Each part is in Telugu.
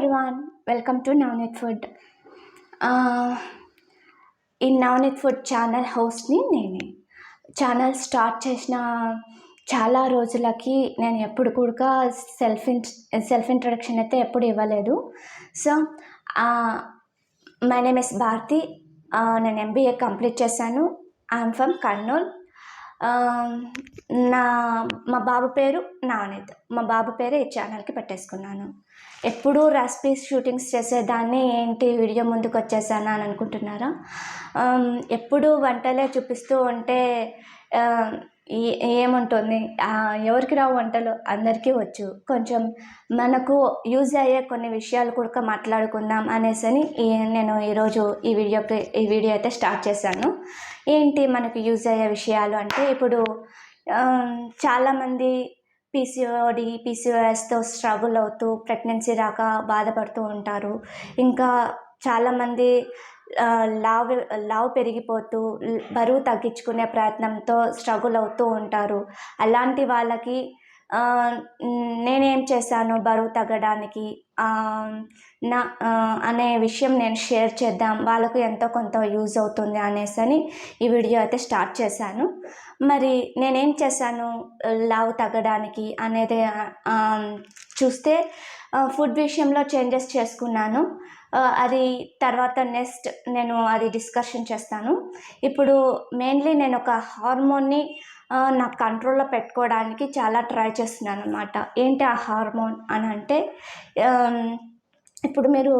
Everyone welcome to Navanit food ఈ నవనీత్ ఫుడ్ ఛానల్ హోస్ట్ని నేనే. ఛానల్ స్టార్ట్ చేసిన చాలా రోజులకి నేను ఎప్పుడు కూడా సెల్ఫ్ ఇన్ సెల్ఫ్ ఇంట్రడక్షన్ అయితే ఎప్పుడు ఇవ్వలేదు. So my name is Bharathi నేను ఎంబీఏ కంప్లీట్ చేశాను. ఐఎమ్ ఫ్రమ్ కర్నూల్ నా మా బాబు పేరు నవనీత్ మా బాబు పేరే ఈ ఛానల్కి పెట్టేసుకున్నాను. ఎప్పుడూ రెసిపీస్ షూటింగ్స్ చేసేదాన్ని ఏంటి వీడియో ముందుకు వచ్చేసానా అని అనుకుంటున్నారా? ఎప్పుడూ వంటలే చూపిస్తూ ఉంటే ఏముంటుంది? ఎవరికి రావు వంటలు? అందరికీ వచ్చు. కొంచెం మనకు యూజ్ అయ్యే కొన్ని విషయాలు కూడా మాట్లాడుకుందాం అనేసి అని నేను ఈరోజు ఈ వీడియోకి ఈ వీడియో అయితే స్టార్ట్ చేశాను. ఏంటి మనకు యూజ్ అయ్యే విషయాలు అంటే ఇప్పుడు చాలామంది పీసీఓడి పీసీఓఎస్తో స్ట్రగుల్ అవుతూ ప్రెగ్నెన్సీ రాక బాధపడుతూ ఉంటారు. ఇంకా చాలామంది లావ్ లావ్ పెరిగిపోతూ బరువు తగ్గించుకునే ప్రయత్నంతో స్ట్రగుల్ అవుతూ ఉంటారు. అలాంటి వాళ్ళకి నేనేం చేశాను? బరువు తగ్గడానికి నా అనే విషయం నేను షేర్ చేద్దాం. వాళ్ళకు ఎంతో కొంత యూజ్ అవుతుంది అనేసి అని ఈ వీడియో అయితే స్టార్ట్ చేశాను. మరి నేనేం చేశాను? లావు తగ్గడానికి అనేది చూస్తే ఫుడ్ విషయంలో చేంజెస్ చేసుకున్నాను. అది తర్వాత నెక్స్ట్ నేను అది డిస్కషన్ చేస్తాను. ఇప్పుడు మెయిన్లీ నేను ఒక హార్మోన్ని నా కంట్రోల్లో పెట్టుకోవడానికి చాలా ట్రై చేస్తున్నాను అనమాట ఏంటి ఆ హార్మోన్ అని అంటే ఇప్పుడు మీరు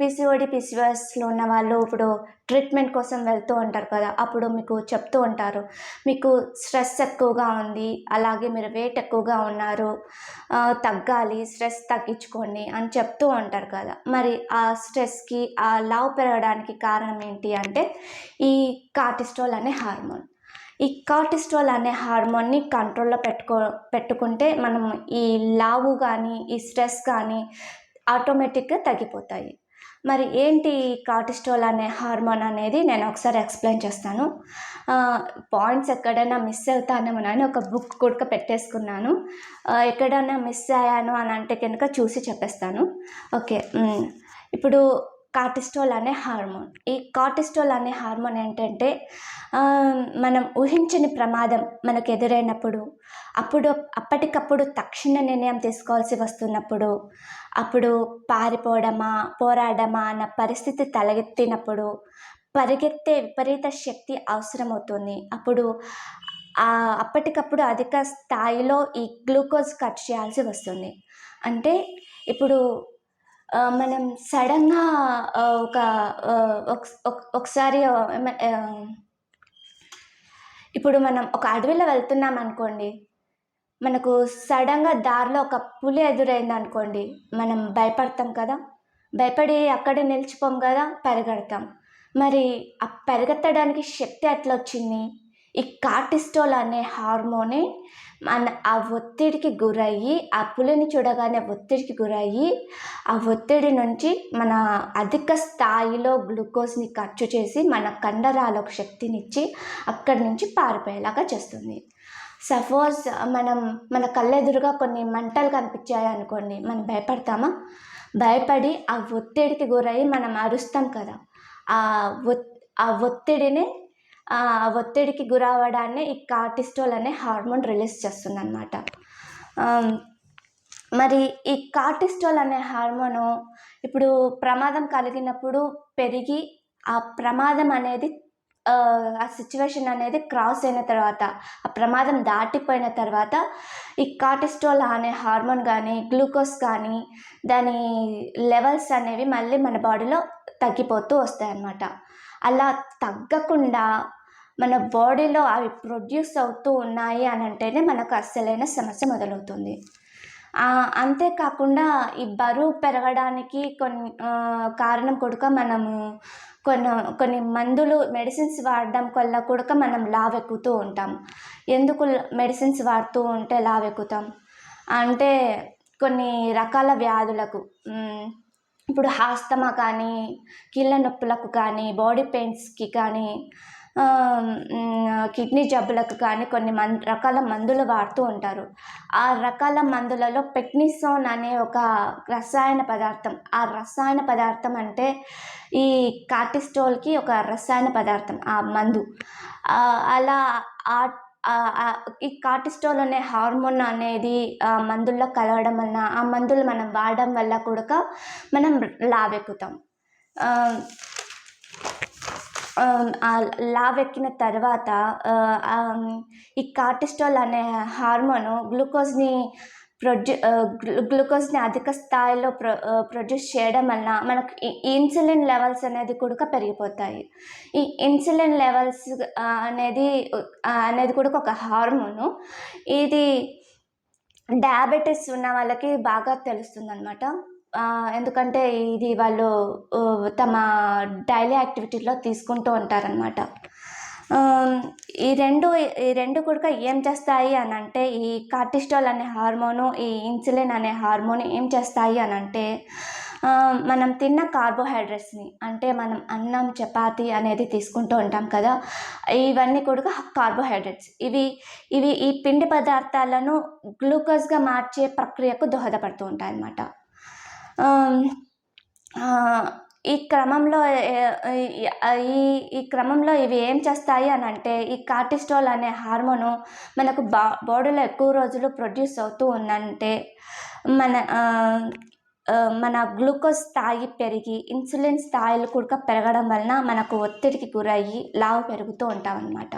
పీసీఓడి పీసీఓఎస్లో ఉన్న వాళ్ళు ఇప్పుడు ట్రీట్మెంట్ కోసం వెళ్తూ ఉంటారు కదా అప్పుడు మీకు చెప్తూ ఉంటారు. మీకు స్ట్రెస్ ఎక్కువగా ఉంది అలాగే మీరు వెయిట్ ఎక్కువగా ఉన్నారు తగ్గాలి స్ట్రెస్ తగ్గించుకోండి అని చెప్తూ ఉంటారు కదా. మరి ఆ స్ట్రెస్కి ఆ లావ్ పెరగడానికి కారణం ఏంటి అంటే ఈ కార్టిస్ట్రాల్ అనే హార్మోన్ ఈ కార్టిస్ట్రాల్ అనే హార్మోన్ని కంట్రోల్లో పెట్టుకో పెట్టుకుంటే మనం ఈ లావు కానీ ఈ స్ట్రెస్ కానీ ఆటోమేటిక్గా తగ్గిపోతాయి. మరి ఏంటి ఈ అనే హార్మోన్ అనేది నేను ఒకసారి ఎక్స్ప్లెయిన్ చేస్తాను. పాయింట్స్ ఎక్కడైనా మిస్ అవుతానేమో అని ఒక బుక్ కూడా పెట్టేసుకున్నాను. ఎక్కడైనా మిస్ అయ్యాను అని అంటే కనుక చూసి చెప్పేస్తాను. ఓకే ఇప్పుడు కార్టిస్టోల్ అనే హార్మోన్. ఈ కార్టిస్టోల్ అనే హార్మోన్ ఏంటంటే మనం ఊహించని ప్రమాదం మనకు ఎదురైనప్పుడు అప్పుడు అప్పటికప్పుడు తక్షణ నిర్ణయం తీసుకోవాల్సి వస్తున్నప్పుడు అప్పుడు పారిపోవడమా పోరాడమా అన్న పరిస్థితి తలెత్తినప్పుడు పరిగెత్తే విపరీత శక్తి అవసరమవుతుంది. అప్పుడు అప్పటికప్పుడు అధిక స్థాయిలో ఈ గ్లూకోజ్ కట్ చేయాల్సి వస్తుంది. అంటే ఇప్పుడు మనం సడన్గా ఒక ఒకసారి ఇప్పుడు మనం ఒక అడవిలో వెళ్తున్నాం అనుకోండి మనకు సడన్గా దారిలో ఒక పులి ఎదురైంది అనుకోండి మనం భయపడతాం కదా? భయపడి అక్కడే నిలిచిపోం కదా? పరిగెడతాం. మరి ఆ పరిగెత్తడానికి శక్తి ఎట్లా వచ్చింది? ఈ కార్టిస్టోల్ అనే హార్మోనే మన ఆ ఒత్తిడికి గురయ్యి ఆ పులిని చూడగానే ఒత్తిడికి గురయ్యి ఆ ఒత్తిడి నుంచి మన అధిక స్థాయిలో గ్లూకోజ్ని ఖర్చు చేసి మన కండరాలకు శక్తినిచ్చి అక్కడి నుంచి పారిపోయేలాగా చేస్తుంది. సపోజ్ మనం మన కళ్ళెదురుగా కొన్ని మంటలు కనిపించాయి అనుకోండి మనం భయపడతామా? భయపడి ఆ ఒత్తిడికి గురయ్యి మనం అరుస్తాం కదా. ఆ ఒత్ ఆ ఒత్తిడిని ఒత్తిడికి గురవ్వడాన్ని ఈ కార్టిస్టోల్ అనే హార్మోన్ రిలీజ్ చేస్తుంది అనమాట మరి ఈ కార్టిస్టోల్ అనే హార్మోను ఇప్పుడు ప్రమాదం కలిగినప్పుడు పెరిగి ఆ ప్రమాదం అనేది ఆ, సిచ్యువేషన్ అనేది క్రాస్ అయిన తర్వాత ఆ ప్రమాదం దాటిపోయిన తర్వాత ఈ కార్టిస్టోల్ అనే హార్మోన్ కానీ గ్లూకోజ్ కానీ దాని లెవెల్స్ అనేవి మళ్ళీ మన బాడీలో తగ్గిపోతూ వస్తాయన్నమాట. అలా తగ్గకుండా మన బాడీలో అవి ప్రొడ్యూస్ అవుతూ ఉన్నాయి అని అంటేనే మనకు అస్సలైన సమస్య మొదలవుతుంది. అంతేకాకుండా ఈ బరువు పెరగడానికి కొన్ని కారణం కూడా మనము కొన్ని కొన్ని మందులు మెడిసిన్స్ వాడడం వల్ల కూడా మనం లావ్ ఎక్కుతూ ఉంటాం. ఎందుకు మెడిసిన్స్ వాడుతూ ఉంటే లావ్ ఎక్కుతాం అంటే కొన్ని రకాల వ్యాధులకు ఇప్పుడు హాస్తమా కానీ కీళ్ళ నొప్పులకు కానీ బాడీ పెయిన్స్కి కానీ కిడ్నీ జబ్బులకు కానీ కొన్ని మన్ రకాల మందులు వాడుతూ ఉంటారు. ఆ రకాల మందులలో పెక్నిసోన్ అనే ఒక రసాయన పదార్థం ఆ రసాయన పదార్థం అంటే ఈ కార్టిస్టోల్కి ఒక రసాయన పదార్థం ఆ మందు. అలా ఆ ఈ కార్టిస్టోల్ అనే హార్మోన్ అనేది మందుల్లో కలవడం వలన ఆ మందులు మనం వాడడం వల్ల కూడా మనం లావెక్కుతాం. లావెక్కిన తర్వాత ఈ కార్టిస్టోల్ అనే హార్మోను గ్లూకోజ్ని ప్రొడ్యూ గ్లూకోజ్ని అధిక స్థాయిలో ప్రొ ప్రొడ్యూస్ చేయడం వలన మనకు ఈ- ఇన్సులిన్ లెవెల్స్ అనేది కూడా పెరిగిపోతాయి. ఈ ఇన్సులిన్ లెవెల్స్ అనేది అనేది కూడా ఒక హార్మోను. ఇది డయాబెటీస్ ఉన్న వాళ్ళకి బాగా తెలుస్తుంది అనమాట ఎందుకంటే ఇది వాళ్ళు తమ డైలీ యాక్టివిటీలో తీసుకుంటూ ఉంటారనమాట ఈ రెండు ఈ రెండు కూడా ఏం చేస్తాయి అని అంటే ఈ కార్టిస్టాల్ అనే హార్మోను ఈ ఇన్సులిన్ అనే హార్మోన్ ఏం చేస్తాయి అని అంటే మనం తిన్న కార్బోహైడ్రేట్స్ని అంటే మనం అన్నం చపాతి అనేది తీసుకుంటూ ఉంటాం కదా ఇవన్నీ కూడా కార్బోహైడ్రేట్స్. ఇవి ఇవి ఈ పిండి పదార్థాలను గ్లూకోజ్గా మార్చే ప్రక్రియకు దోహదపడుతూ ఉంటాయి అన్నమాట ఈ క్రమంలో ఈ ఈ క్రమంలో ఇవి ఏం చేస్తాయి అని అంటే ఈ కార్టిస్టోల్ అనే హార్మోను మనకు బా బాడీలో ఎక్కువ రోజులు ప్రొడ్యూస్ అవుతూ ఉందంటే మన మన గ్లూకోజ్ స్థాయి పెరిగి ఇన్సులిన్ స్థాయిలు కూడా పెరగడం వలన మనకు ఒత్తిడికి గురయ్యి లావు పెరుగుతూ ఉంటాం అన్నమాట.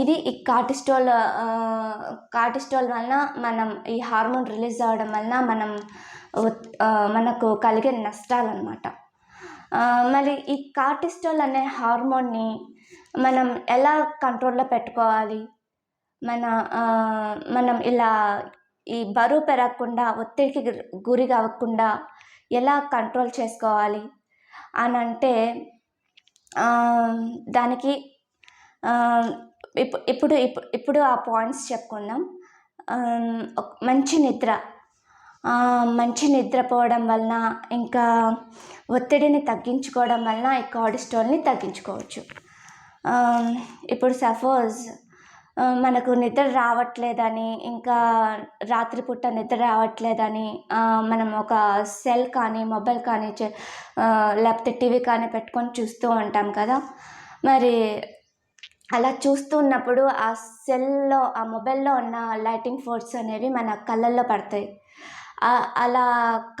ఇది ఈ కార్టిస్టోల్ కార్టిస్టోల్ వలన మనం ఈ హార్మోన్ రిలీజ్ అవ్వడం వలన మనం మనకు కలిగే నష్టాలు అనమాట మరి ఈ కార్టిస్టోల్ అనే హార్మోన్ని మనం ఎలా కంట్రోల్లో పెట్టుకోవాలి? మన మనం ఇలా ఈ బరువు పెరగకుండా ఒత్తిడికి గురి- గురి కావకుండా ఎలా కంట్రోల్ చేసుకోవాలి? అని అంటే దానికి ఇప్పుడు ఇప్పుడు ఇప్పుడు ఆ పాయింట్స్ చెప్పుకుందాం. ఒక మంచి నిద్ర. మంచి నిద్రపోవడం వలన ఇంకా ఒత్తిడిని తగ్గించుకోవడం వలన ఈ కార్డిస్టోల్ని తగ్గించుకోవచ్చు. ఇప్పుడు సపోజ్ మనకు నిద్ర రావట్లేదని ఇంకా రాత్రిపూట నిద్ర రావట్లేదని మనం ఒక సెల్ కానీ మొబైల్ కానీ లేకపోతే టీవీ కానీ పెట్టుకొని చూస్తూ ఉంటాం కదా. మరి అలా చూస్తూ ఉన్నప్పుడు ఆ సెల్లో ఆ మొబైల్లో ఉన్న లైటింగ్ ఫోర్స్ అనేవి మన కళ్ళల్లో పడతాయి. అలా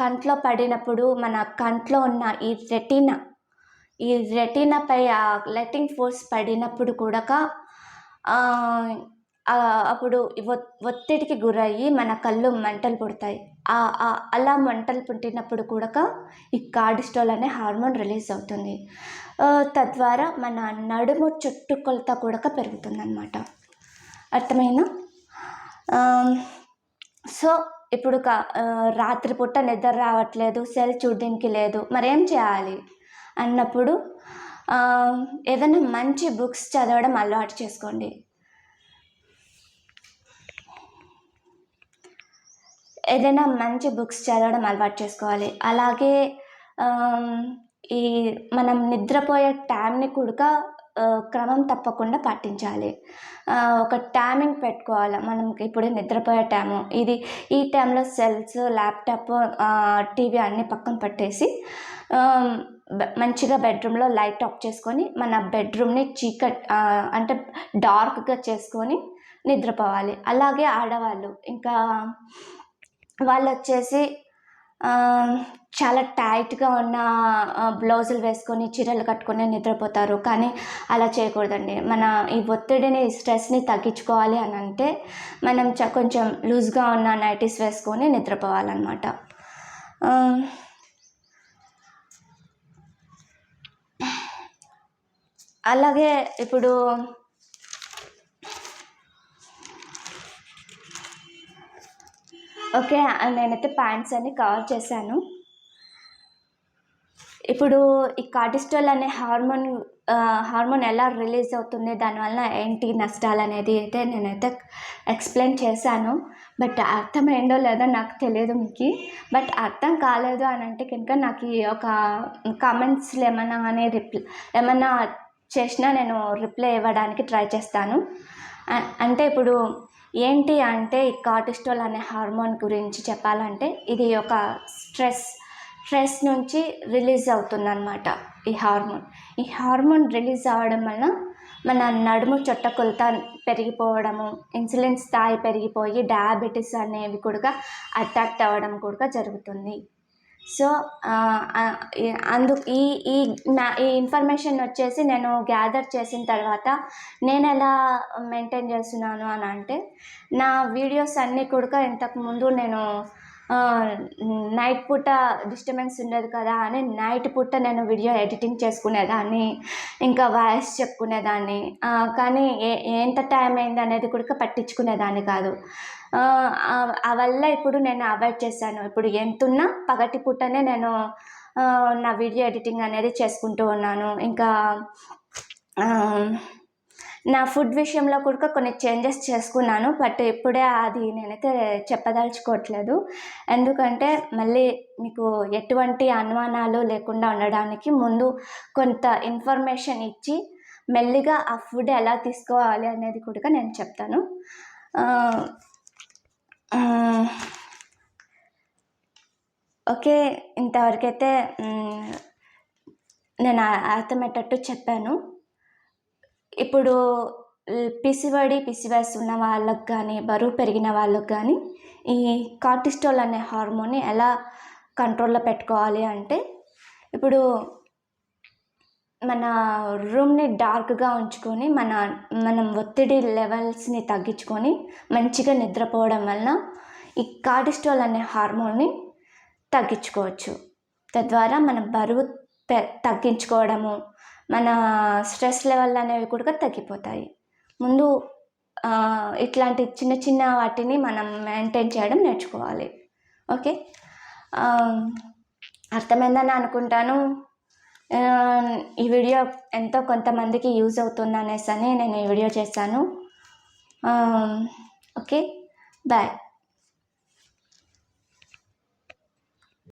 కంట్లో పడినప్పుడు మన కంట్లో ఉన్న ఈ రెటీనా ఈ రెటీనాపై ఆ లైటింగ్ ఫోర్స్ పడినప్పుడు కూడా అప్పుడు ఒత్తిడికి గురయ్యి మన కళ్ళు మంటలు పుడతాయి. అలా మంటలు పుట్టినప్పుడు కూడా ఈ కార్డిస్టోల్ అనే హార్మోన్ రిలీజ్ అవుతుంది. తద్వారా మన నడుము చుట్టుకొలత కూడా పెరుగుతుంది అనమాట అర్థమైనా సో ఇప్పుడు కా- రాత్రిపూట నిద్ర రావట్లేదు సెల్ చూడడానికి లేదు మరేం చేయాలి? అన్నప్పుడు ఏదైనా మంచి బుక్స్ చదవడం అలవాటు చేసుకోండి. ఏదైనా మంచి బుక్స్ చదవడం అలవాటు చేసుకోవాలి. అలాగే ఈ మనం నిద్రపోయే టైంని కూడా క్రమం తప్పకుండా పాటించాలి. ఒక టైమింగ్ పెట్టుకోవాలి? మనం ఇప్పుడు నిద్రపోయే టైము ఇది ఈ టైంలో సెల్స్ ల్యాప్టాప్ టీవీ అన్నీ పక్కన పెట్టేసి మంచిగా బెడ్రూమ్లో లైట్ ఆఫ్ చేసుకొని మన బెడ్రూమ్ని చీకట్ అంటే డార్క్గా చేసుకొని నిద్రపోవాలి. అలాగే ఆడవాళ్ళు ఇంకా వాళ్ళు వచ్చేసి చాలా టైట్గా ఉన్న బ్లౌజులు వేసుకొని చీరలు కట్టుకొని నిద్రపోతారు. కానీ అలా చేయకూడదండి. మన ఈ ఒత్తిడిని స్ట్రెస్ని తగ్గించుకోవాలి అని అంటే మనం చ కొంచెం లూజ్గా ఉన్న నైటీస్ వేసుకొని నిద్రపోవాలన్నమాట. అలాగే ఇప్పుడు ఓకే నేనైతే ప్యాంట్స్ అన్ని కవర్ చేశాను. ఇప్పుడు ఈ కార్టిస్టోల్ అనే హార్మోన్ హార్మోన్ ఎలా రిలీజ్ అవుతుంది దానివల్ల ఏంటి నష్టాలు అనేది అయితే నేనైతే ఎక్స్ప్లెయిన్ చేశాను. బట్ అర్థం ఏందో లేదో నాకు తెలియదు మీకు. బట్ అర్థం కాలేదు అని అంటే కనుక నాకు ఈ ఒక కామెంట్స్లో ఏమన్నా కానీ రిప్లై ఏమన్నా చేసినా నేను రిప్లై ఇవ్వడానికి ట్రై చేస్తాను. అంటే ఇప్పుడు ఏంటి అంటే ఈ కార్టిస్టోల్ అనే హార్మోన్ గురించి చెప్పాలంటే ఇది ఒక స్ట్రెస్ స్ట్రెస్ నుంచి రిలీజ్ అవుతుందన్నమాట ఈ హార్మోన్. ఈ హార్మోన్ రిలీజ్ అవ్వడం వలన మన నడుము చుట్టకొలత పెరిగిపోవడము ఇన్సులిన్ స్థాయి పెరిగిపోయి డయాబెటీస్ అనేవి కూడా అటాక్ట్ అవ్వడం కూడా జరుగుతుంది. సో ఈ- అందు ఈ ఈ నా ఈ ఇన్ఫర్మేషన్ వచ్చేసి నేను గ్యాదర్ చేసిన తర్వాత నేను ఎలా మెయింటైన్ చేస్తున్నాను అని అంటే నా వీడియోస్ అన్నీ కూడా ఇంతకుముందు నేను నైట్ పూట డిస్టర్బెన్స్ ఉండదు కదా అని నైట్ పూట నేను వీడియో ఎడిటింగ్ చేసుకునేదాన్ని ఇంకా వాయిస్ చెప్పుకునేదాన్ని. కానీ ఏ ఎంత టైం అయింది అనేది కూడా పట్టించుకునేదాన్ని కాదు. ఆ, వల్ల ఇప్పుడు నేను అవాయిడ్ చేశాను. ఇప్పుడు ఎంతున్నా పగటి పూటనే నేను నా వీడియో ఎడిటింగ్ అనేది చేసుకుంటూ ఉన్నాను. ఇంకా నా ఫుడ్ విషయంలో కూడా కొన్ని చేంజెస్ చేసుకున్నాను బట్ ఇప్పుడే అది నేనైతే చెప్పదలుచుకోవట్లేదు. ఎందుకంటే మళ్ళీ మీకు ఎటువంటి అనుమానాలు లేకుండా ఉండడానికి ముందు కొంత ఇన్ఫర్మేషన్ ఇచ్చి మెల్లిగా ఆ ఫుడ్ ఎలా తీసుకోవాలి అనేది కూడా నేను చెప్తాను. ఓకే ఇంతవరకైతే నేను అర్థమయ్యేటట్టు చెప్పాను. ఇప్పుడు పిసిబడి పిసివస్ ఉన్న వాళ్ళకి కానీ బరువు పెరిగిన వాళ్ళకి కానీ ఈ కార్టిస్టోల్ అనే హార్మోన్ని ఎలా కంట్రోల్లో పెట్టుకోవాలి అంటే ఇప్పుడు మన రూమ్ని డార్క్గా ఉంచుకొని మన మనం ఒత్తిడి లెవెల్స్ని తగ్గించుకొని మంచిగా నిద్రపోవడం వలన ఈ కార్టిస్టోల్ అనే హార్మోన్ని తగ్గించుకోవచ్చు. తద్వారా మన బరువు పె- తగ్గించుకోవడము మన స్ట్రెస్ లెవెల్ అనేవి కూడా తగ్గిపోతాయి. ముందు ఇట్లాంటి చిన్న చిన్న వాటిని మనం మెయింటైన్ చేయడం నేర్చుకోవాలి. ఓకే? అర్థమైందని అనుకుంటాను. ఈ వీడియో ఎంతో కొంతమందికి యూజ్ అవుతుంది అనేసి అని నేను ఈ వీడియో చేశాను. ఓకే? బాయ్.